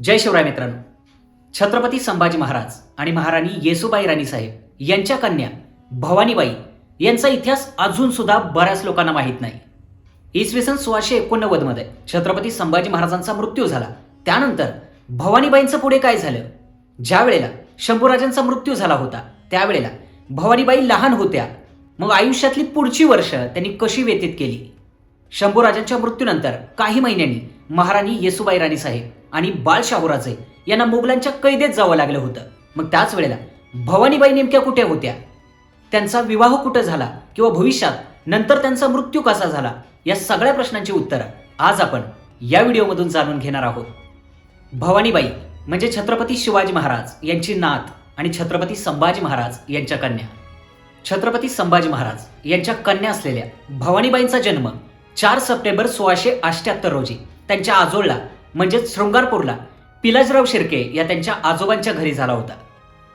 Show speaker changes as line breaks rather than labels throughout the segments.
जय शिवराय मित्रांनो. छत्रपती संभाजी महाराज आणि महाराणी येसुबाई राणी साहेब यांच्या कन्या भवानीबाई यांचा इतिहास अजून सुद्धा बऱ्याच लोकांना माहीत नाही. इसवी सन सोळाशे एकोणनव्वदमध्ये छत्रपती संभाजी महाराजांचा मृत्यू झाला. त्यानंतर भवानीबाईंचं पुढे काय झालं? ज्या वेळेला शंभूराजांचा मृत्यू झाला होता त्यावेळेला भवानीबाई लहान होत्या. मग आयुष्यातली पुढची वर्ष त्यांनी कशी व्यतीत केली? शंभूराजांच्या मृत्यूनंतर काही महिन्यांनी महाराणी येसुबाई राणी साहेब आणि बाळ शाहूराजे यांना मुघलांच्या कैदेत जावं लागलं होतं. मग त्याच वेळेला भवानीबाई नेमक्या कुठे होत्या? त्यांचा विवाह कुठं झाला किंवा भविष्यात नंतर त्यांचा मृत्यू कसा झाला? या सगळ्या प्रश्नांची उत्तरं आज आपण या व्हिडिओमधून जाणून घेणार आहोत. भवानीबाई म्हणजे छत्रपती शिवाजी महाराज यांची नात आणि छत्रपती संभाजी महाराज यांच्या कन्या. छत्रपती संभाजी महाराज यांच्या कन्या असलेल्या भवानीबाईंचा जन्म चार सप्टेंबर सोळाशे अष्ट्याहत्तर रोजी त्यांच्या आजोळला म्हणजेच शृंगारपूरला पिलाजराव शिर्के या त्यांच्या आजोबांच्या घरी झाला होता.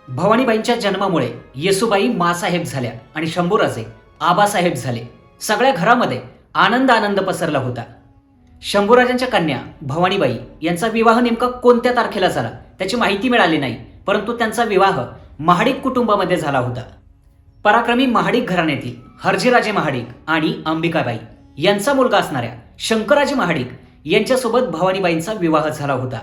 भवानीबाईंच्या जन्मामुळे येसुबाई मासाहेब झाल्या आणि शंभूराजे आबासाहेब झाले. सगळ्या घरामध्ये आनंद आनंद पसरला होता. शंभूराजांच्या कन्या भवानीबाई यांचा विवाह नेमका कोणत्या तारखेला झाला त्याची माहिती मिळाली नाही परंतु त्यांचा विवाह महाडिक कुटुंबामध्ये झाला होता. पराक्रमी महाडिक घराण्यातील हरजीराजे महाडिक आणि अंबिकाबाई यांचा मुलगा असणाऱ्या शंकराजी महाडिक यांच्यासोबत भवानीबाईंचा विवाह झाला होता.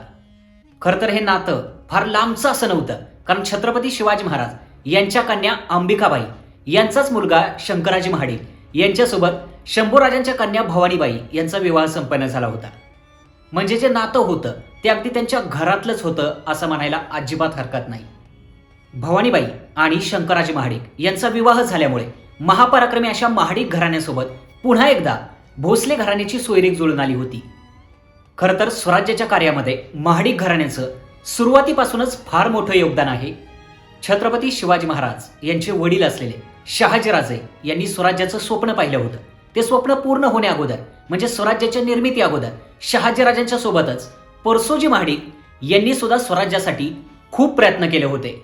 खरं तर हे नातं फार लांबचं असं नव्हतं कारण छत्रपती शिवाजी महाराज यांच्या कन्या अंबिकाबाई यांचाच मुलगा शंकराजी महाडे यांच्यासोबत शंभूराजांच्या कन्या भवानीबाई यांचा विवाह संपन्न झाला होता. म्हणजे जे नातं होतं ते अगदी त्यांच्या घरातलंच होतं असं म्हणायला अजिबात हरकत नाही. भवानीबाई आणि शंकराजी महाडिक यांचा विवाह झाल्यामुळे महापराक्रमी अशा महाडिक घराण्यासोबत पुन्हा एकदा भोसले घराण्याची सोयरीक जुळून आली होती. खरं तर स्वराज्याच्या कार्यामध्ये महाडिक घराण्याचं सुरुवातीपासूनच फार मोठं योगदान आहे. छत्रपती शिवाजी महाराज यांचे वडील असलेले शहाजीराजे यांनी स्वराज्याचं स्वप्न पाहिलं होतं. ते स्वप्न पूर्ण होण्या अगोदर म्हणजे स्वराज्याच्या निर्मिती अगोदर शहाजीराजांच्या सोबतच परसोजी महाडिक यांनी सुद्धा स्वराज्यासाठी खूप प्रयत्न केले होते.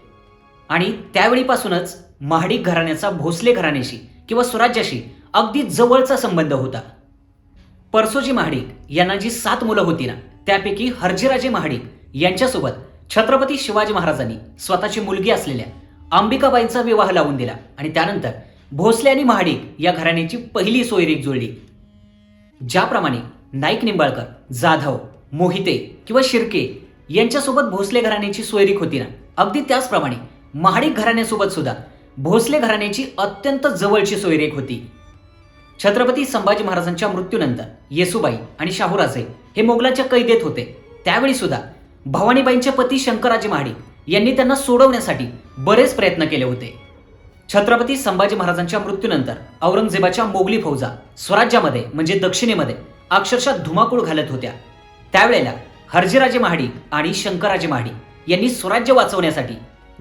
आणि त्यावेळीपासूनच महाडिक घराण्याचा भोसले घराण्याशी किंवा स्वराज्याशी अगदी जवळचा संबंध होता. परसोजी महाडिक यांना जी सात मुलं होती ना त्यापैकी हरजीराजे महाडिक यांच्यासोबत छत्रपती शिवाजी महाराजांनी स्वतःची मुलगी असलेल्या अंबिकाबाईंचा विवाह लावून दिला आणि त्यानंतर भोसले आणि महाडिक या घराण्याची पहिली सोयरीक जुळली. ज्याप्रमाणे नाईक निंबाळकर जाधव मोहिते किंवा शिर्के यांच्यासोबत भोसले घराण्याची सोयरीक होती ना अगदी त्याचप्रमाणे महाडिक घराण्यासोबत सुद्धा भोसले घराण्याची अत्यंत जवळची सोयरीक होती. छत्रपती संभाजी महाराजांच्या मृत्यूनंतर येसुबाई आणि शाहूराजे हे मोगलांच्या कैदेत होते. त्यावेळी सुद्धा भवानीबाईंचे पती शंकराजी महाडिक यांनी त्यांना सोडवण्यासाठी बरेच प्रयत्न केले होते. छत्रपती संभाजी महाराजांच्या मृत्यूनंतर औरंगजेबाच्या मोगली फौजा स्वराज्यामध्ये म्हणजे दक्षिणेमध्ये अक्षरशः धुमाकूळ घालत होत्या. त्यावेळेला हरजीराजे महाडिक आणि शंकराजे महाडिक यांनी स्वराज्य वाचवण्यासाठी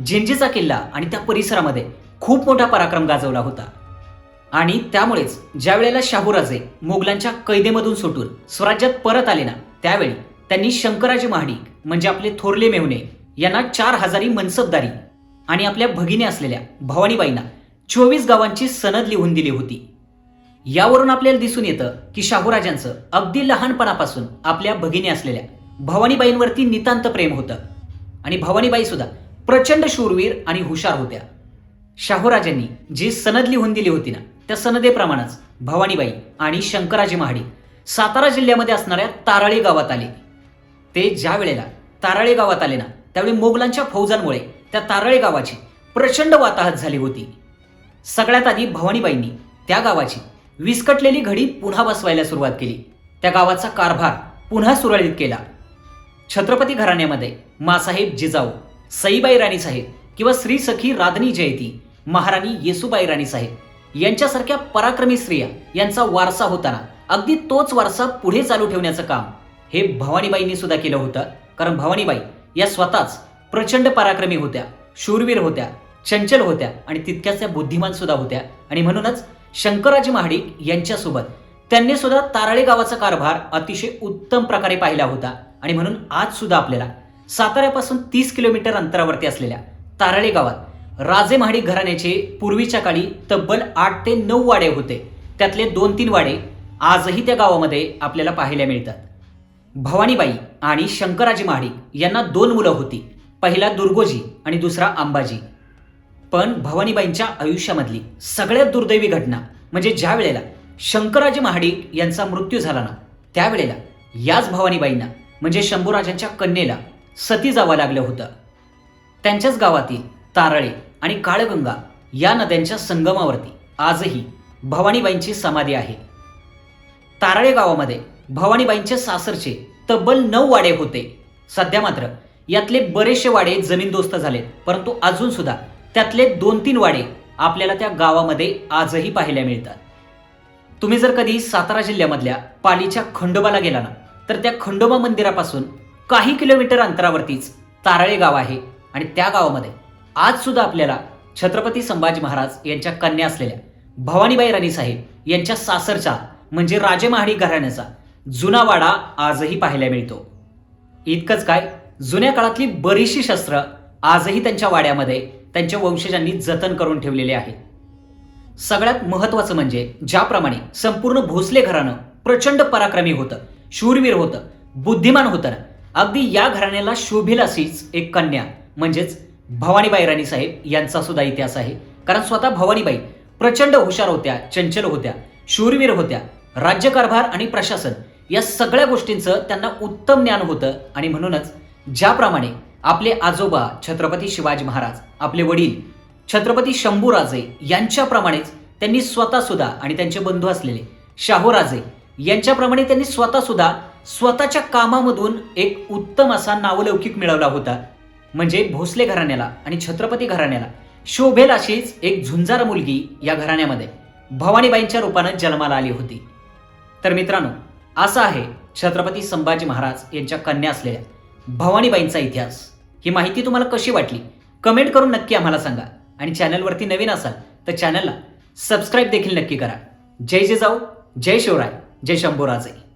जिंजीचा किल्ला आणि त्या परिसरामध्ये खूप मोठा पराक्रम गाजवला होता. आणि त्यामुळेच ज्या वेळेला शाहूराजे मोगलांच्या कैदेमधून सुटून स्वराज्यात परत आले ना त्यावेळी त्यांनी शंकराजी महाडिक म्हणजे आपले थोरले मेहुणे यांना चार हजारी मनसबदारी आणि आपल्या भगिनी असलेल्या भवानीबाईंना चोवीस गावांची सनद लिहून दिली होती. यावरून आपल्याला दिसून येतं की शाहूराजांचं अगदी लहानपणापासून आपल्या भगिनी असलेल्या भवानीबाईंवरती नितांत प्रेम होतं. आणि भवानीबाई सुद्धा प्रचंड शूरवीर आणि हुशार होत्या. शाहूराजांनी जी सनद लिहून दिली होती ना त्या सनदेप्रमाणेच भवानीबाई आणि शंकराजी महाडी सातारा जिल्ह्यामध्ये असणाऱ्या ताराळी गावात आले. ते ज्या वेळेला ताराळी गावात आले ना त्यावेळी मोगलांच्या फौजांमुळे त्या ताराळी गावाची प्रचंड वाताहत झाली होती. सगळ्यात आधी भवानीबाईंनी त्या गावाची विस्कटलेली घडी पुन्हा बसवायला सुरुवात केली. त्या गावाचा कारभार पुन्हा सुरळीत केला. छत्रपती घराण्यामध्ये मासाहेब जिजाऊ सईबाई राणी साहेब किंवा श्री सखी राधनी जयती महाराणी येसुबाई राणी साहेब यांच्यासारख्या पराक्रमी स्त्रिया यांचा वारसा होताना अगदी तोच वारसा पुढे चालू ठेवण्याचं काम हे भवानीबाईंनी सुद्धा केलं होतं. कारण भवानीबाई या स्वतःच प्रचंड पराक्रमी होत्या शूरवीर होत्या चंचल होत्या आणि तितक्याच त्या बुद्धिमान सुद्धा होत्या. आणि म्हणूनच शंकराजी महाडिक यांच्यासोबत त्यांनी सुद्धा तारळे गावाचा कारभार अतिशय उत्तम प्रकारे पाहिला होता. आणि म्हणून आज सुद्धा आपल्याला साताऱ्यापासून तीस किलोमीटर अंतरावरती असलेल्या तारळे गावात राजे महाडी घराण्याचे पूर्वीच्या काळी तब्बल आठ ते नऊ वाडे होते. त्यातले दोन तीन वाडे आजही त्या गावामध्ये आपल्याला पाहायला मिळतात. भवानीबाई आणि शंकराजी महाडिक यांना दोन मुलं होती. पहिला दुर्गोजी आणि दुसरा अंबाजी. पण भवानीबाईंच्या आयुष्यामधली सगळ्यात दुर्दैवी घटना म्हणजे ज्या वेळेला शंकराजी महाडिक यांचा मृत्यू झाला ना त्यावेळेला याच भवानीबाईंना म्हणजे शंभूराजांच्या कन्येला सती जावं लागलं होतं. त्यांच्याच गावातील तारळे आणि काळगंगा या नद्यांच्या संगमावरती आजही भवानीबाईंची समाधी आहे. तारळे गावामध्ये भवानीबाईंचे सासरचे तब्बल नऊ वाडे होते. सध्या मात्र यातले बरेचसे वाडे जमीनदोस्त झालेत परंतु अजून सुद्धा त्यातले दोन तीन वाडे आपल्याला त्या गावामध्ये आजही पाहायला मिळतात. तुम्ही जर कधी सातारा जिल्ह्यामधल्या पालीच्या खंडोबाला गेला ना तर त्या खंडोबा मंदिरापासून काही किलोमीटर अंतरावरतीच तारळे गाव आहे आणि त्या गावामध्ये आज सुद्धा आपल्याला छत्रपती संभाजी महाराज यांच्या कन्या असलेल्या भवानीबाई राणी साहेब यांच्या सासरचा म्हणजे राजेमहाडी घराण्याचा जुना वाडा आजही पाहायला मिळतो. इतकंच काय जुन्या काळातली बरीचशी शस्त्र आजही त्यांच्या वाड्यामध्ये त्यांच्या वंशजांनी जतन करून ठेवलेले आहे सगळ्यात महत्वाचं म्हणजे ज्याप्रमाणे संपूर्ण भोसले घराणं प्रचंड पराक्रमी होतं शूरवीर होतं बुद्धिमान होतं ना अगदी या घराण्याला शोभेल अशीच एक कन्या म्हणजेच भवानीबाई राणी साहेब यांचा सुद्धा इतिहास आहे. कारण स्वतः भवानीबाई प्रचंड हुशार होत्या चंचल होत्या शूरवीर होत्या. राज्यकारभार आणि प्रशासन या सगळ्या गोष्टींचं त्यांना उत्तम ज्ञान होतं. आणि म्हणूनच ज्याप्रमाणे आपले आजोबा छत्रपती शिवाजी महाराज आपले वडील छत्रपती शंभूराजे यांच्याप्रमाणेच त्यांनी स्वतः सुद्धा आणि त्यांचे बंधू असलेले शाहूराजे यांच्याप्रमाणे त्यांनी स्वतः सुद्धा स्वतःच्या कामामधून एक उत्तम असा नावलौकिक मिळवला होता. म्हणजे भोसले घराण्याला आणि छत्रपती घराण्याला. शोभेल अशीच एक झुंजार मुलगी या घराण्यामध्ये. भवानीबाईंच्या रूपानं जन्माला आली होती. तर मित्रांनो असा आहे छत्रपती संभाजी महाराज यांच्या कन्या असलेल्या भवानीबाईंचा इतिहास. ही माहिती तुम्हाला कशी वाटली? कमेंट करून नक्की आम्हाला सांगा. आणि चॅनलवरती नवीन असाल तर चॅनलला सबस्क्राईब देखील नक्की करा. जय जे जाऊ जय शिवराय जय शंभूराजे.